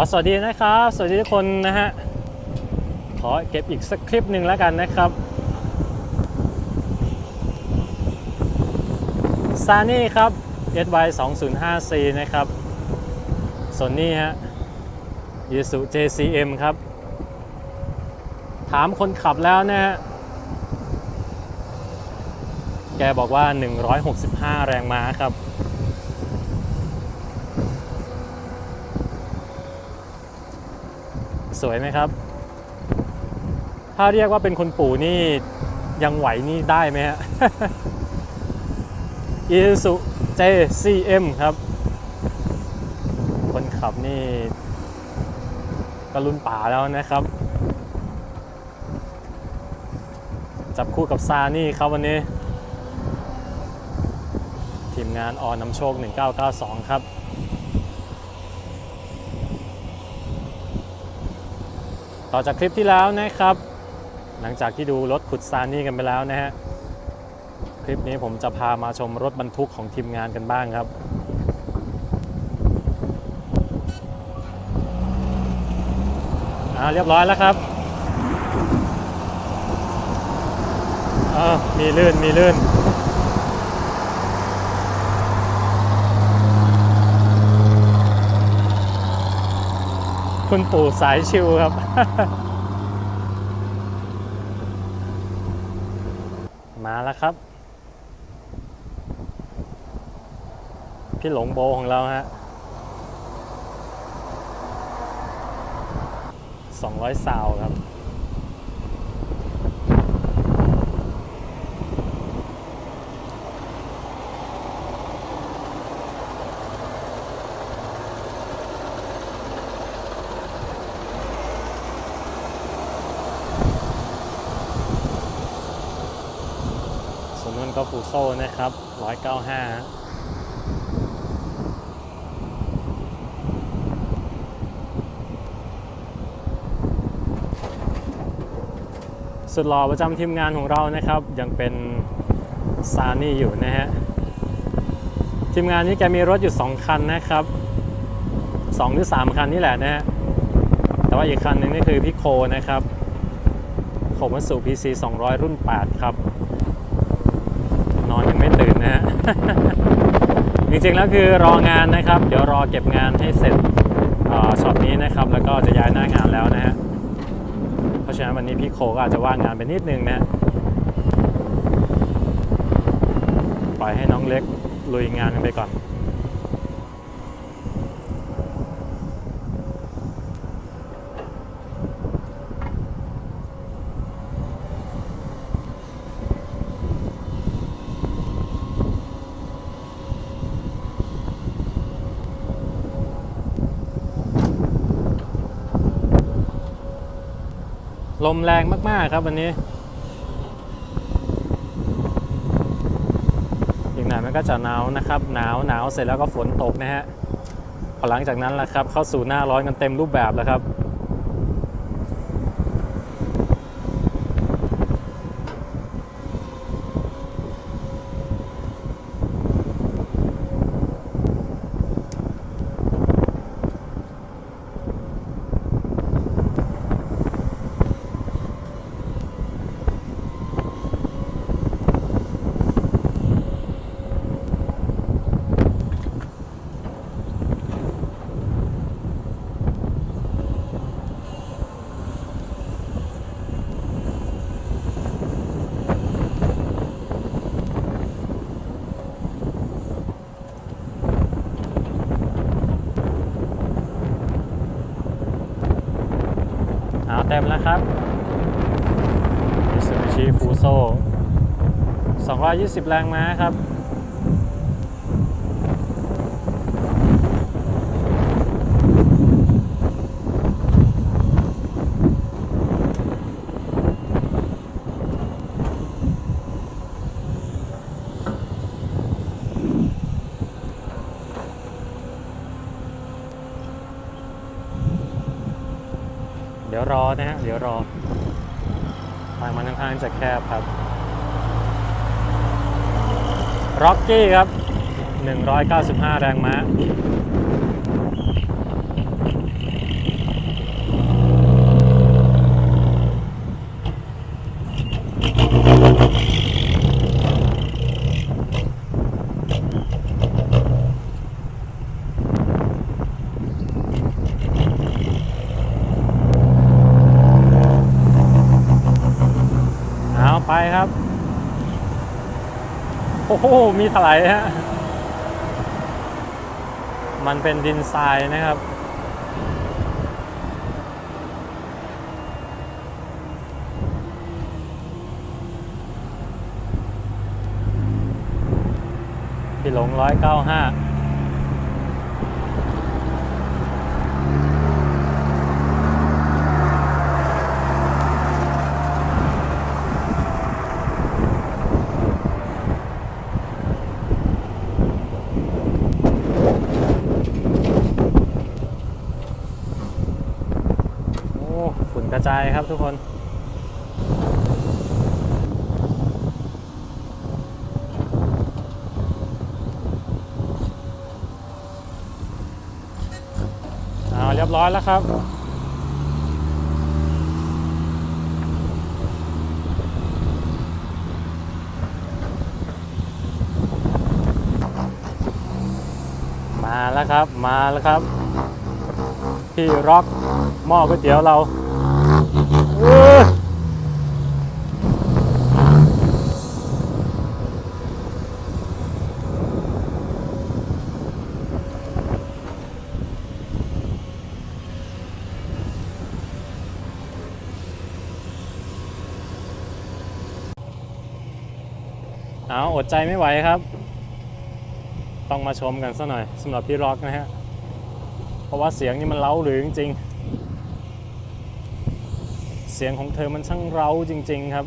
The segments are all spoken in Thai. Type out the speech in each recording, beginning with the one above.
ขอสวัสดีนะครับ สวัสดีทุกคนนะฮะ ขอเก็บอีกสักคลิปหนึ่งแล้วกันนะครับซานี่ครับ SY 2 0 5 C นะครับส่วนนี้ฮะยูสุ JCM ครับ ถามคนขับแล้วนะฮะแกบอกว่า 165 แรงม้าครับ สวยไหมครับ ถ้าเรียกว่าเป็นคนปู่นี่ยังไหวนี่ได้ไหมฮะ Isuzu JCM ครับ คนขับนี่ก็รุ่นป่าแล้วนะครับ จับคู่กับซานี่ครับวันนี้ ทีมงานออนำโชค 1992 ครับต่อจากคลิปที่แล้วนะครับ หลังจากที่ดูรถขุดซานี่กันไปแล้วนะฮะ คลิปนี้ผมจะพามาชมรถบรรทุกของทีมงานกันบ้างครับ อ่าเรียบร้อยแล้วครับเออมีลื่น มีลื่นคุณปู่สายชิวครับ มาแล้วครับ พี่หลงโบของเราฮะสองร้อยซาวครับ วนนู้นก็ฟูโซ่นะครับ 195สุดหล่อประจำทีมงานของเรานะครับยังเป็นซานี่อยู่นะฮะทีมงานนี้แกมีรถอยู่ 2 คันนะครับ 2 หรือ 3 คันนี่แหละนะฮะแต่ว่าอีกคันหนึ่งนี่คือพี่โคนะครับโคมัตสุ PC 200 รุ่น 8 ครับ นอนยังไม่ตื่นนะฮะ จริงๆแล้วคือรองานนะครับ เดี๋ยวรอเก็บงานให้เสร็จช็อตนี้นะครับ แล้วก็จะย้ายหน้างานแล้วนะฮะเพราะฉะนั้นวันนี้พี่โคก็อาจจะว่างงานไปนิดนึงนะฮะปล่อยให้น้องเล็กลุยงานกันไปก่อน ลมแรงมาก ๆ ครับวันนี้ อีกหน่อยมันก็จะหนาวนะครับ หนาวหนาวเสร็จแล้วก็ฝนตกนะฮะพอหลังจากนั้นแหละครับ เข้าสู่หน้าร้อนกันเต็มรูปแบบแล้วครับ เต็มแล้วครับมิ t s u b i s h i Fuso 220 แรงม้าครับ เดี๋ยวรอนะฮะ เดี๋ยวรอ ทางมันค่อนข้างจะแคบครับร็อกกี้ครับ 195 แรงม้า ไปครับ โอ้โห มีถลายฮะ มันเป็นดินทรายนะครับพี่หลงร้อยเก้าห้า โอ้ ฝุ่นกระจายครับทุกคนเอาเรียบร้อยแล้วครับมาแล้วครับ มาแล้วครับ พี่ร็อกหม้อก๋วยเตี๋ยวเรา เอาอดใจไม่ไหวครับ ต้องมาชมกันซะหน่อยสำหรับพี่ร็อกนะฮะ เพราะว่าเสียงนี่มันเล้าหรือจริงๆ เสียงของเธอมันช่างเร้าจริง ๆครับ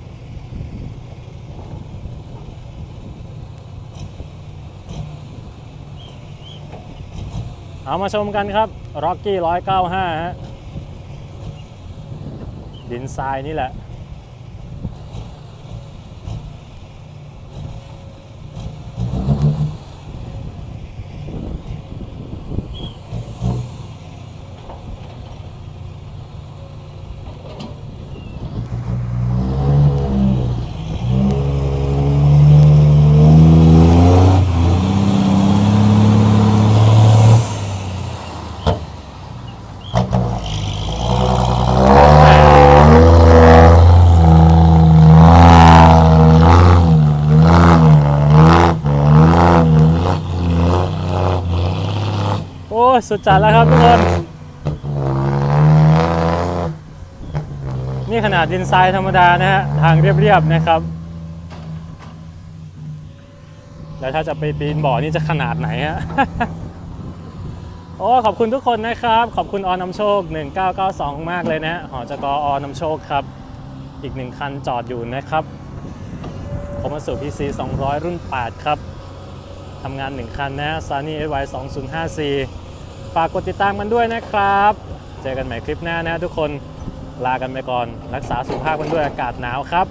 เอามาชมกันครับ Rocky 195ฮะดินทรายนี่แหละ ยสุดจัดแล้วครับทุกคน นี่ขนาดดินทรายธรรมดานะฮะ ทางเรียบๆนะครับ แล้วถ้าจะไปปีนบ่อนี่จะขนาดไหนฮะโอ้ขอบคุณทุกคนนะครับ ขอบคุณออนำโชค 1992 มากเลยนะฮะหอจกออนำโชคครับ อีกหนึ่งคันจอดอยู่นะครับผมมาสู่ PC 200 รุ่น 8 ครับทำงาน 1 คันนะ Sunny SY 2054 ฝากกดติดตามกันด้วยนะครับ เจอกันใหม่คลิปหน้านะทุกคนลากันไปก่อน รักษาสุขภาพกันด้วยอากาศหนาวครับ